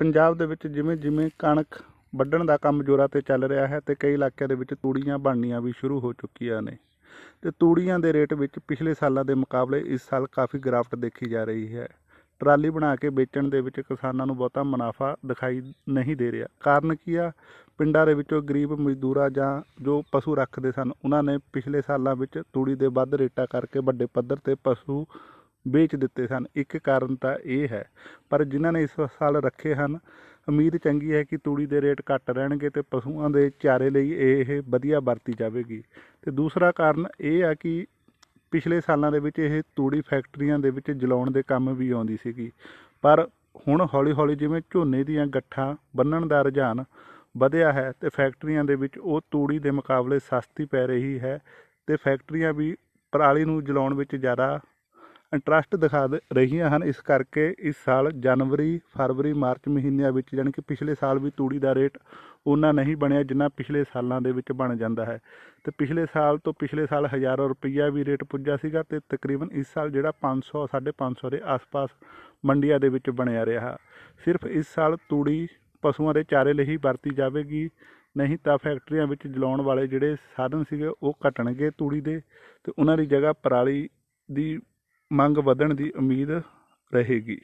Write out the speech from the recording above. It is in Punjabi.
ਪੰਜਾਬ ਦੇ ਵਿੱਚ ਜਿਵੇਂ ਜਿਵੇਂ ਕਣਕ ਵੱਢਣ ਦਾ ਕੰਮ ਜ਼ੋਰਾਂ ਤੇ ਚੱਲ ਰਿਹਾ ਹੈ ਤੇ ਕਈ ਇਲਾਕਿਆਂ ਦੇ ਵਿੱਚ ਤੂੜੀਆਂ ਬਣਨੀਆਂ ਵੀ ਸ਼ੁਰੂ ਹੋ ਚੁੱਕੀਆਂ ਨੇ। ਤੇ ਤੂੜੀਆਂ ਦੇ ਰੇਟ ਵਿੱਚ ਪਿਛਲੇ ਸਾਲਾਂ ਦੇ ਮੁਕਾਬਲੇ ਇਸ ਸਾਲ ਕਾਫੀ ਗਿਰਾਵਟ ਦੇਖੀ ਜਾ ਰਹੀ ਹੈ। ਟਰਾਲੀ ਬਣਾ ਕੇ ਵੇਚਣ ਦੇ ਵਿੱਚ ਕਿਸਾਨਾਂ ਨੂੰ ਬਹੁਤਾ ਮੁਨਾਫਾ ਦਿਖਾਈ ਨਹੀਂ ਦੇ ਰਿਹਾ। ਕਾਰਨ ਕੀ ਆ? ਪਿੰਡਾਂ ਦੇ ਵਿੱਚੋਂ ਗਰੀਬ ਮਜ਼ਦੂਰਾਂ ਜਾਂ ਜੋ ਪਸ਼ੂ ਰੱਖਦੇ ਸਨ, ਉਹਨਾਂ ਨੇ ਪਿਛਲੇ ਸਾਲਾਂ ਵਿੱਚ ਤੂੜੀ ਦੇ ਵੱਧ ਰੇਟਾਂ ਕਰਕੇ ਵੱਡੇ ਪੱਧਰ ਤੇ ਪਸ਼ੂ ਵੇਚ ਦਿੱਤੇ ਸਨ। ਇੱਕ ਕਾਰਨ ਤਾਂ ਇਹ ਹੈ, ਪਰ ਜਿਨ੍ਹਾਂ ਨੇ ਇਸ ਸਾਲ ਰੱਖੇ ਹਨ, ਉਮੀਦ ਚੰਗੀ ਹੈ ਕਿ ਤੂੜੀ ਦੇ ਰੇਟ ਘੱਟ ਰਹਿਣਗੇ ਤੇ ਪਸ਼ੂਆਂ ਦੇ ਚਾਰੇ ਲਈ ਇਹ ਵਧੀਆ ਵਰਤੀ ਜਾਵੇਗੀ। ਤੇ ਦੂਸਰਾ ਕਾਰਨ ਇਹ ਆ ਕਿ ਪਿਛਲੇ ਸਾਲਾਂ ਦੇ ਵਿੱਚ ਇਹ ਤੂੜੀ ਫੈਕਟਰੀਆਂ ਦੇ ਵਿੱਚ ਜਲਾਉਣ ਦੇ ਕੰਮ ਵੀ ਆਉਂਦੀ ਸੀਗੀ। ਪਰ ਹੁਣ ਹੌਲੀ-ਹੌਲੀ ਜਿਵੇਂ ਝੋਨੇ ਦੀਆਂ ਗੱਠਾਂ ਬੰਨਣ ਦਾ ਰੁਝਾਨ ਵਧਿਆ ਹੈ ਤੇ ਫੈਕਟਰੀਆਂ ਦੇ ਵਿੱਚ ਉਹ ਤੂੜੀ ਦੇ ਮੁਕਾਬਲੇ ਸਸਤੀ ਪੈ ਰਹੀ ਹੈ ਤੇ ਫੈਕਟਰੀਆਂ ਵੀ ਪਰਾਲੀ ਨੂੰ ਜਲਾਉਣ ਵਿੱਚ ਜ਼ਿਆਦਾ ਇੰਟਰਸਟ ਦਿਖਾ ਦ- ਰਹੀਆਂ ਹਨ। ਇਸ ਕਰਕੇ ਇਸ ਸਾਲ ਜਨਵਰੀ, ਫਰਵਰੀ, ਮਾਰਚ ਮਹੀਨਿਆਂ ਵਿੱਚ ਜਾਣੀ ਕਿ ਪਿਛਲੇ ਸਾਲ ਵੀ ਤੂੜੀ ਦਾ ਰੇਟ ਉਹਨਾਂ ਨਹੀਂ ਬਣਿਆ ਜਿੰਨਾ ਪਿਛਲੇ ਸਾਲਾਂ ਦੇ ਵਿੱਚ ਬਣ ਜਾਂਦਾ ਹੈ। ਤੇ ਪਿਛਲੇ ਸਾਲ ਤੋਂ ਪਿਛਲੇ ਸਾਲ ਹਜ਼ਾਰਾਂ ਰੁਪਈਆ ਵੀ ਰੇਟ ਪੁੱਜਾ ਸੀਗਾ ਤੇ ਤਕਰੀਬਨ ਇਸ ਸਾਲ ਜਿਹੜਾ 500 550 ਦੇ ਆਸ-ਪਾਸ ਮੰਡੀਆਂ ਦੇ ਵਿੱਚ ਬਣਿਆ ਰਿਹਾ। ਸਿਰਫ ਇਸ ਸਾਲ ਤੂੜੀ ਪਸ਼ੂਆਂ ਦੇ ਚਾਰੇ ਲਈ ਹੀ ਵਰਤੀ ਜਾਵੇਗੀ, ਨਹੀਂ ਤਾਂ ਫੈਕਟਰੀਆਂ ਵਿੱਚ ਜਲਾਉਣ ਵਾਲੇ ਜਿਹੜੇ ਸਾਧਨ ਸੀਗੇ ਉਹ ਘਟਣਗੇ ਤੂੜੀ ਦੇ ਤੇ ਉਹਨਾਂ ਦੀ ਜਗ੍ਹਾ ਪਰਾਲੀ ਦੀ ਮੰਗ ਵਧਣ ਦੀ ਉਮੀਦ ਰਹੇਗੀ।